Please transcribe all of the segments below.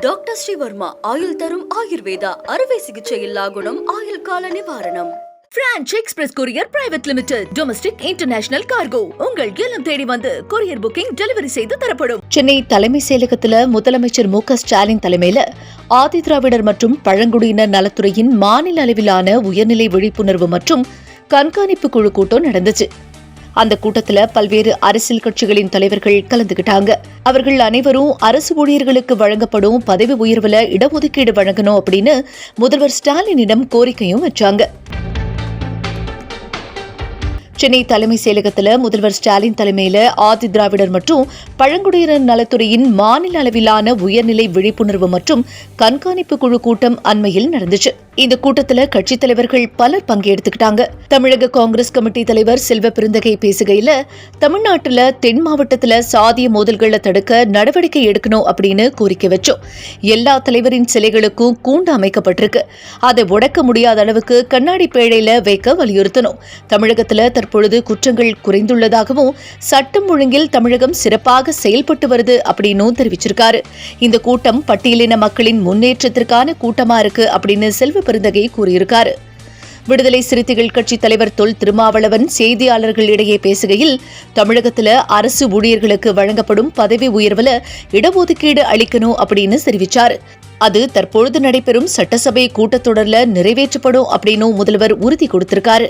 Doctor Sreevarma ஆயுள் தரும் ஆயுர்வேதா அறுவை சிகிச்சை இல்லா குணம் ஆயுள் கால நிவாரணம். Franch express courier private limited domestic international cargo உங்கள் இல்லம் தேடி வந்து கொரியர் புக்கிங் டெலிவரி செய்து தரப்படும். சென்னை தலைமை செயலகத்துல முதலமைச்சர் மு ஸ்டாலின் தலைமையில ஆதி திராவிடர் மற்றும் பழங்குடியினர் நலத்துறையின் மாநில அளவிலான உயர்நிலை விழிப்புணர்வு மற்றும் கண்காணிப்பு குழு கூட்டம் நடந்துச்சு. அந்த கூட்டத்தில் பல்வேறு அரசியல் கட்சிகளின் தலைவர்கள் கலந்துகிட்டாங்க. அவர்கள் அனைவரும் அரசு ஊழியர்களுக்கு வழங்கப்படும் பதவி உயர்வுல இடஒதுக்கீடு வழங்கணும் அப்படின்னு முதல்வர் ஸ்டாலினிடம் கோரிக்கையும் வச்சாங்க. சென்னை தலைமை செயலகத்துல முதல்வர் ஸ்டாலின் தலைமையில ஆதி திராவிடர் மற்றும் பழங்குடியினர் நலத்துறையின் மாநில அளவிலான உயர்நிலை விழிப்புணர்வு மற்றும் கண்காணிப்பு குழு கூட்டம் அண்மையில் நடந்துச்சு. இந்த கூட்டத்துல கட்சித் தலைவர்கள் பலர் பங்கெடுத்துக்கிட்டாங்க. தமிழக காங்கிரஸ் கமிட்டி தலைவர் செல்வ பெருந்தகை பேசுகையில தமிழ்நாட்டுல தென் மாவட்டத்துல சாதிய மோதல்களை தடுக்க நடவடிக்கை எடுக்கணும் அப்படின்னு கோரிக்கை வச்சோம். எல்லா தலைவரின் சிலைகளுக்கும் கூண்டு அமைக்கப்பட்டிருக்கு. அதை உடைக்க முடியாத அளவுக்கு கண்ணாடி பேழையில வைக்க வலியுறுத்தணும். தமிழகத்தில் தற்போது தற்பொழுது குற்றங்கள் குறைந்துள்ளதாகவும் சட்டம் ஒழுங்கில் தமிழகம் சிறப்பாக செயல்பட்டு வருது அப்படின்னு தெரிவிச்சிருக்காரு. இந்த கூட்டம் பட்டியலின மக்களின் முன்னேற்றத்திற்கான கூட்டமா இருக்கு அப்படின்னு செல்வ பெருந்தகை கூறியிருக்காரு. விடுதலை சிறுத்தைகள் கட்சி தலைவர் தொல் திருமாவளவன் செய்தியாளர்களிடையே பேசுகையில் தமிழகத்துல அரசு ஊழியர்களுக்கு வழங்கப்படும் பதவி உயர்வுல இடஒதுக்கீடு அளிக்கணும் அப்படின்னு தெரிவிச்சார். அது தற்பொழுது நடைபெறும் சட்டசபை கூட்டத்தொடர்ல நிறைவேற்றப்படும் அப்படின்னு முதல்வர் உறுதி கொடுத்திருக்காரு.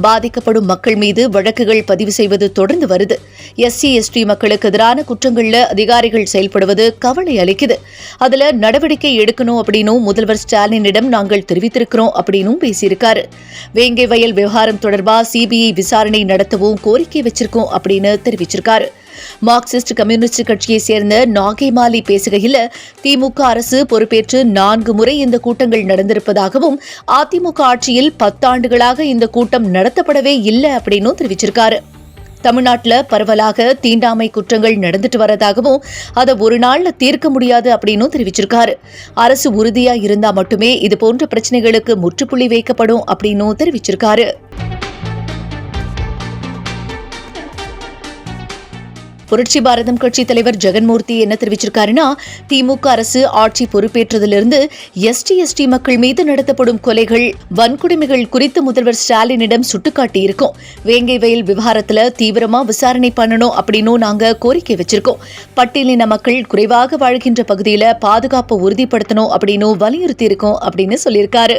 பாதிக்கப்படும் மக்கள் மீது வழக்குகள் பதிவு செய்வது தொடர்ந்து வருது. எஸ்சி எஸ்டி மக்களுக்கு எதிரான குற்றங்களில் அதிகாரிகள் செயல்படுவது கவலை அளிக்குது. அதுல நடவடிக்கை எடுக்கணும் அப்படின்னும் முதல்வர் ஸ்டாலினிடம் நாங்கள் தெரிவித்திருக்கிறோம் அப்படின்னும் பேசியிருக்காரு. வேங்கை வயல் விவகாரம் தொடர்பாக சிபிஐ விசாரணை நடத்தவும் கோரிக்கை வச்சிருக்கோம் அப்படின்னு தெரிவிச்சிருக்காரு. மார்க்சிஸ்ட் கம்யூனிஸ்ட் கட்சியை சேர்ந்த நாகை மாலி பேசுகையில் திமுக அரசு பொறுப்பேற்று நான்கு முறை இந்த கூட்டங்கள் நடந்திருப்பதாகவும் அதிமுக ஆட்சியில் பத்தாண்டுகளாக இந்த கூட்டம் நடத்தப்படவே இல்லை அப்படின்னும் தெரிவிச்சிருக்காரு. தமிழ்நாட்டுல பரவலாக தீண்டாமை குற்றங்கள் நடந்துட்டு வரதாகவும் அதை ஒரு நாள்ல தீர்க்க முடியாது அப்படின்னும் தெரிவிச்சிருக்காரு. அரசு உறுதியா இருந்தா மட்டுமே இது போன்ற பிரச்சனைகளுக்கு முற்றுப்புள்ளி வைக்கப்படும் அப்படின்னும் தெரிவிச்சிருக்காரு. புரட்சி பாரதம் கட்சி தலைவர் ஜெகன்மூர்த்தி என்ன தெரிவிச்சிருக்காருன்னா திமுக அரசு ஆட்சி பொறுப்பேற்றதிலிருந்து எஸ்டி எஸ்டி மக்கள் மீது நடத்தப்படும் கொலைகள் வன்கொடுமைகள் குறித்து முதல்வர் ஸ்டாலினிடம் சுட்டிக்காட்டியிருக்கோம். வேங்கை வயல் விவகாரத்துல தீவிரமா விசாரணை பண்ணணும் அப்படின்னும் நாங்க கோரிக்கை வச்சிருக்கோம். பட்டியலின மக்கள் குறைவாக வாழ்கின்ற பகுதியில பாதுகாப்பை உறுதிப்படுத்தணும் அப்படின்னு வலியுறுத்தி இருக்கோம் அப்படின்னு சொல்லியிருக்காரு.